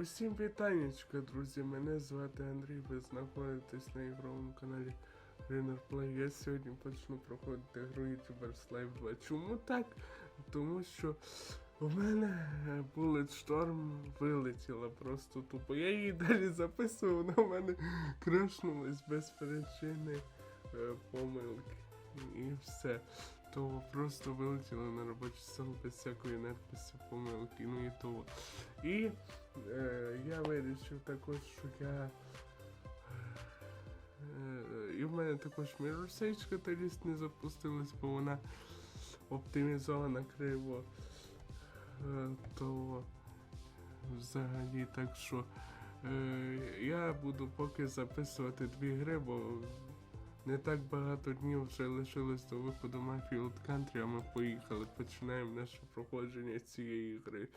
Усім вітанечка, друзі. Мене звати Андрій. Ви знаходитесь на ігровому каналі Greener Play. Я сьогодні почну проходити гру YouTubers Live 2. Чому так? Тому що у мене е, Bullet Storm вилетіла просто тупо. Я її далі записував, вона в мене крашнулась без причини е, помилки. І все. То просто вилетіло на робочий стол без всякої надписи помилки. Ну і того. І е, я вирішив також, що я. Е, і в мене також Mirror Sage Catalyst не запустилась, бо вона оптимізована криво. Е, то взагалі так що е, я буду поки записувати дві гри, бо не так багато днів вже лишилось до виходу Mafia Country, а ми поїхали. Починаємо наше проходження цієї гри.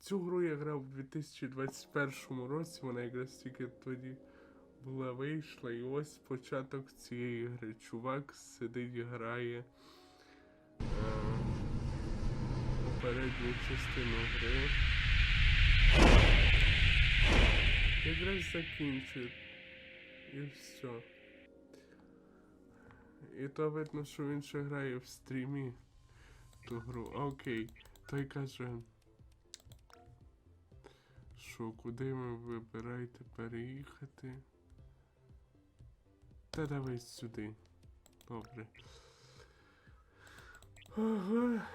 Цю гру я грав у 2021 році, вона якраз тільки тоді була вийшла, і ось початок цієї гри. Чувак сидить, грає е, попередню частину гри. Якраз закінчив. І все. І то видно, що він ще грає в стрімі ту гру. Окей. Той каже. Що, куди ми вибираєте переїхати? Та давай сюди. Добре. Ага.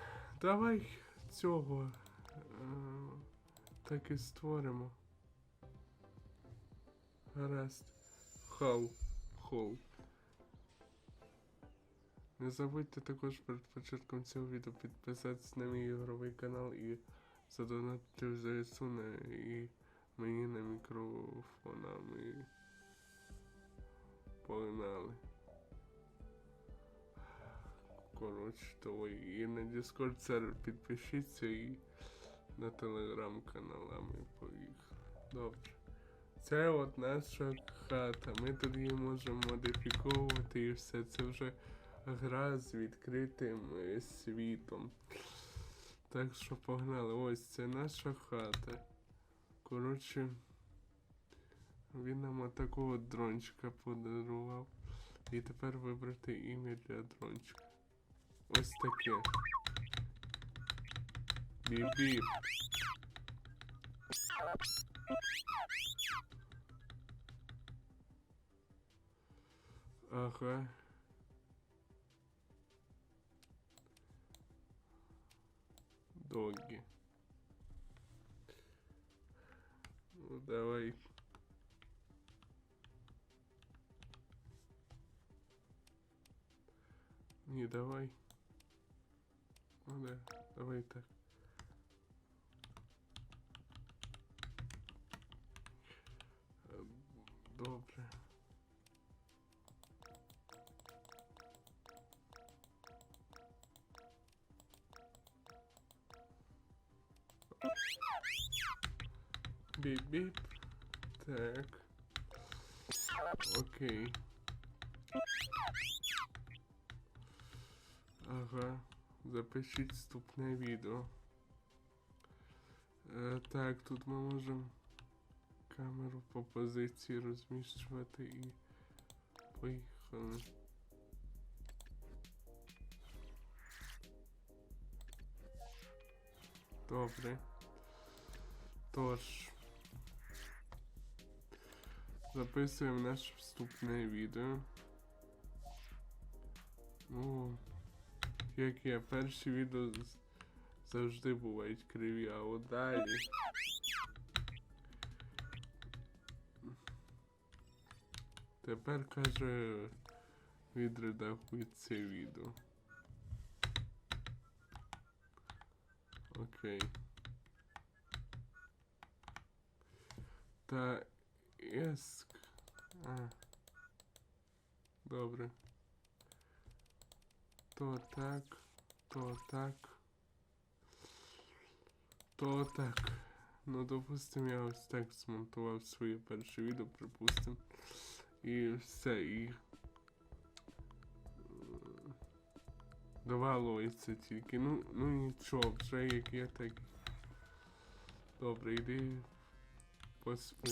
Давай цього. е, так і створимо. Гаразд. Хал. Хол. Не забудьте також перед початком цього відео підписатися на мій ігровий канал і задонатити в ЗСУ на, і мені на мікрофонами. Погнали. Коротше, то і на Discord сервер підпишіться і на телеграм-канал, а ми поїхали. Добре. Це от наша хата. Ми тут її можемо модифіковувати і все. Це вже гра з відкритим е, світом. Так що погнали. Ось це наша хата. Коротше, він нам отакого дрончика подарував. І тепер вибрати ім'я для дрончика. Ось таке. Бібі. Ага. Доги. Ну давай. Не, давай. Ну да, давай так. Е, Добре. Біп-біп. Так. Окей. Ага. Запишіть вступне відео. Е, так, тут ми можемо камеру по позиції розміщувати і поїхали. Добре. Тож. Записуємо наше вступне відео. Ну, як я, перші відео завжди бувають криві, а от далі. Тепер каже відредагуй це відео. Окей. Та еск. А. Добре. То так, то так. То так. Ну, допустим, я ось так змонтував своє перше відео, припустим. І все, і. е, Довалується тільки. Ну, ну нічого, вже як є, так. Добре, йди поспу.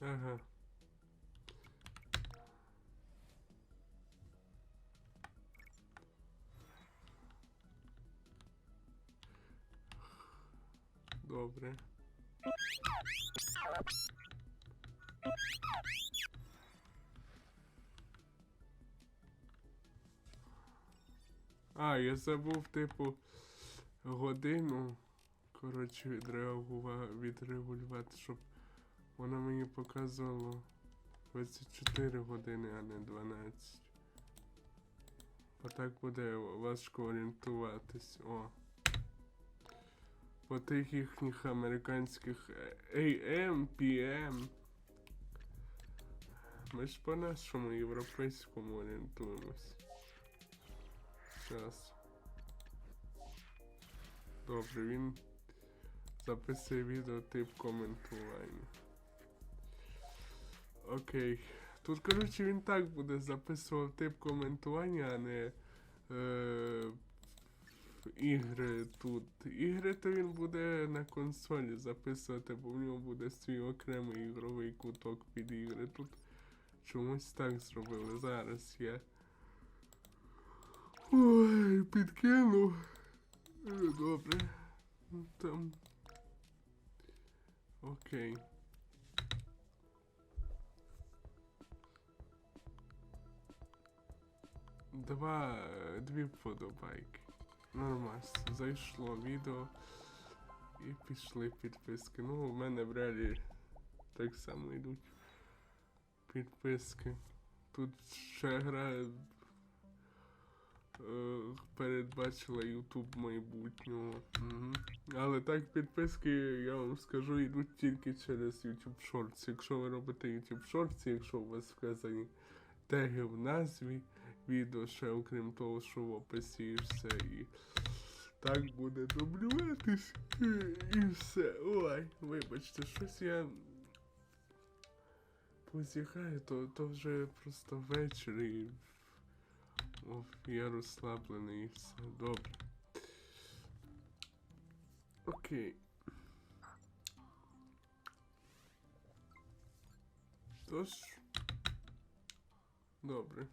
Ага. Добре. А, я забув, типу, годину. Коротше, відреагувати, відрегулювати, щоб воно мені показувало 24 години, а не 12. Бо так буде важко орієнтуватись. О. По тих їхніх американських е, AM, PM. Ми ж по нашому європейському орієнтуємось. Зараз. Добре, він записує відео тип коментування. Окей. Тут, коротше, він так буде записував тип коментування, а не е, ігри тут. Ігри то він буде на консолі записувати, бо в нього буде свій окремий ігровий куток під ігри. Тут чомусь так зробили. Зараз я. Ой, підкину. Е, Добре. Ну, Там. Окей. Два, дві вподобайки. Нормально. Зайшло відео. І пішли підписки. Ну, у мене в так само йдуть підписки. Тут ще гра передбачила YouTube майбутнього. Угу. Але так підписки, я вам скажу, йдуть тільки через YouTube Shorts. Якщо ви робите YouTube Shorts, якщо у вас вказані теги в назві відео, ще окрім того, що в описі і все. І так буде дублюватись. І все. Ой, вибачте, щось я позіхаю, то, то вже просто вечір і О, я розслаблений і все. Добре. Окей. Тож. Добре.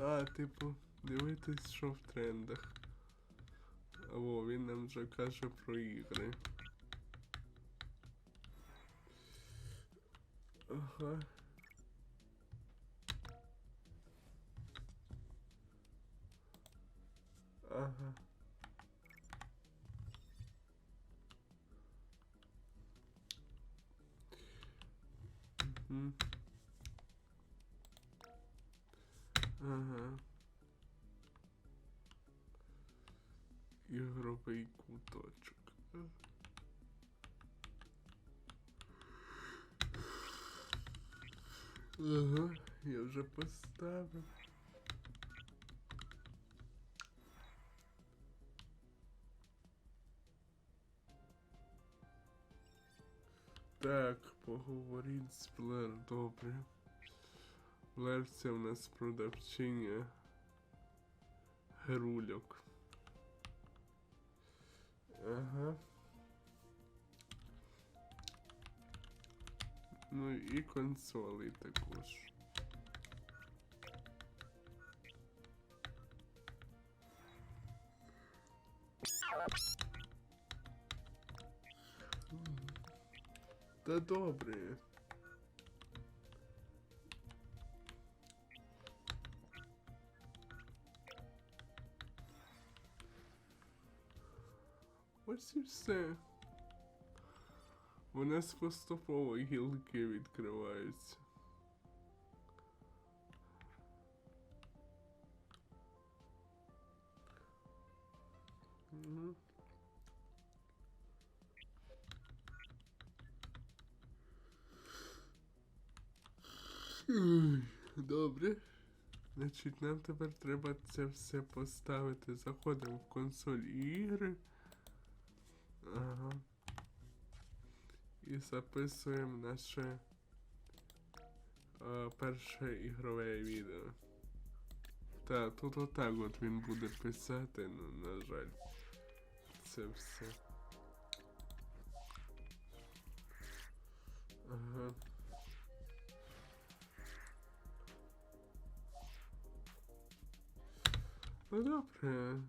А, типу, дивитись, що в трендах. О, він нам вже каже про ігри. Ага. Ага. Мгм. Ага. Ігровий куточок. Ага, я вже поставив. Так, поговоріть з Блер, добре. Блер це в нас продавчиня герульок. Ага. Ну і консолі також. Та добре. Ось і все. У нас поступово гілки відкриваються. Добре. Значить, нам тепер треба це все поставити. Заходимо в консоль ігри. Ага. І записуємо наше е, перше ігрове відео. Та, тут отак от він буде писати, ну, на жаль. Це все. Ага. Ну добре.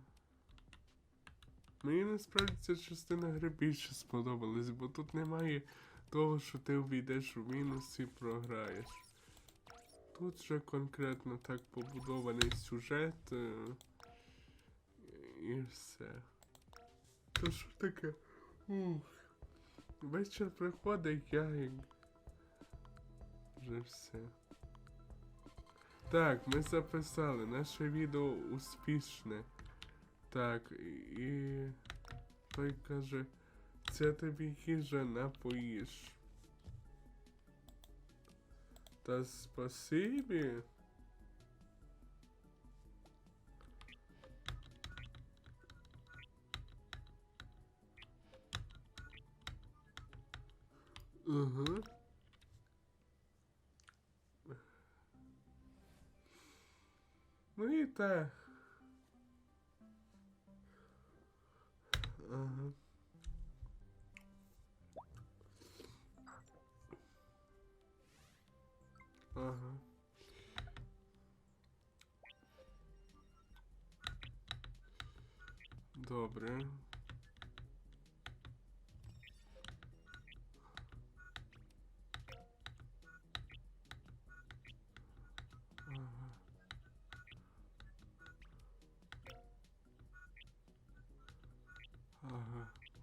Мені насправді ця частина гри більше сподобалась, бо тут немає того, що ти увійдеш у мінус і програєш. Тут вже конкретно так побудований сюжет е, і все. То що таке? Ух. Вечір приходить, я як. Вже все. Так, ми записали. Наше відео успішне. Так, і той каже, це тобі їжа на поїж. Та спасибі. Угу. Ну і так. Ага. Ага. Добре.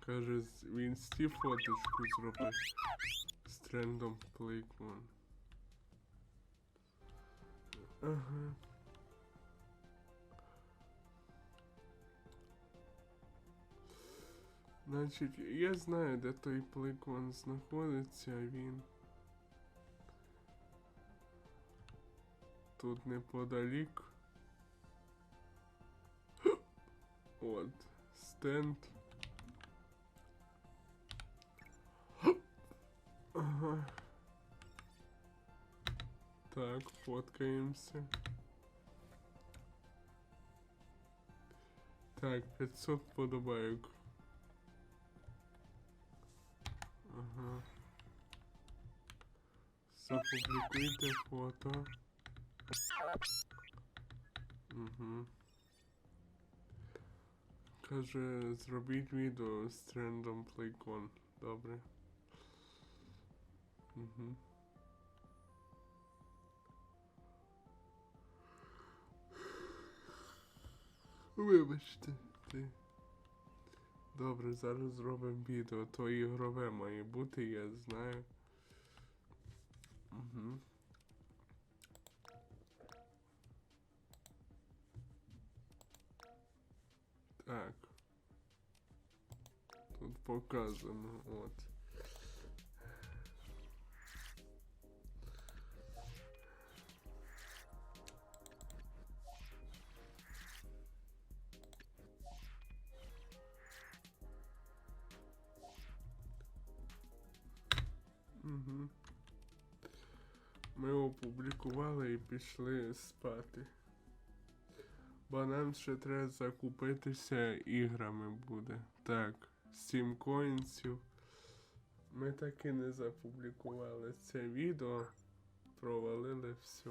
Каже, з- в інсті фоточку зробив з трендом Playcon. Ага. Значить, я знаю, де той Playcon знаходиться, він. Тут неподалік. От, стенд. Ага. Так, фоткаємося. Так, 500 подобайок. Ага. Запублікуйте фото. Угу. Каже, зробіть відео з трендом Playcon. Добре. Угу. Вибачте, ти. Добре, зараз зробимо відео. То ігрове має бути, я знаю. Угу. Так. Тут показано, от. Угу. Ми опублікували і пішли спати. Бо нам ще треба закупитися іграми буде. Так, 7 коінців. Ми так і не запублікували це відео. Провалили все.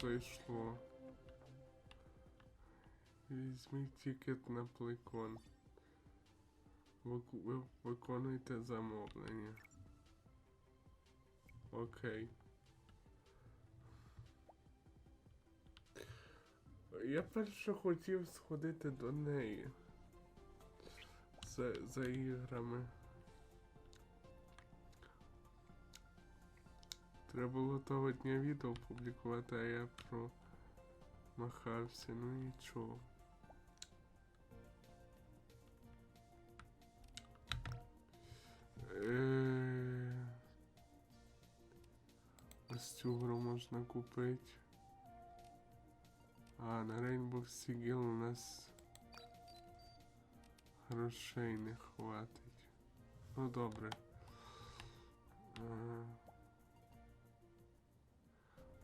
Зайшло. Візьміть тікет на плейкон. Ви виконуйте замовлення. Окей. Я перше хотів сходити до неї. За, за іграми. Треба було того дня відео публікувати, а я промахався, ну нічого. Е, Ось цю гру можна купити. А, на Rainbow Sigil у нас грошей не хватить. Ну добре. Е,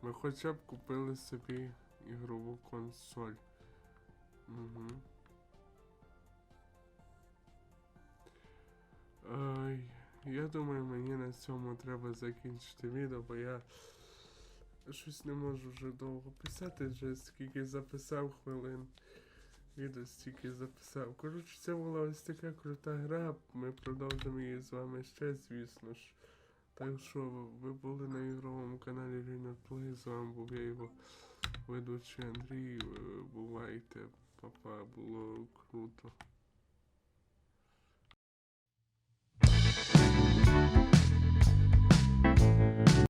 Ми хоча б купили собі ігрову консоль. Угу. Ай, я думаю, мені на цьому треба закінчити відео, бо я щось не можу вже довго писати, вже скільки записав хвилин. Відео стільки записав. Коротше, це була ось така крута гра. Ми продовжимо її з вами ще, звісно ж. Так що ви були на ігровому каналі Rino Play. З вами був я його ведучий Андрій. Е, Бувайте, папа, було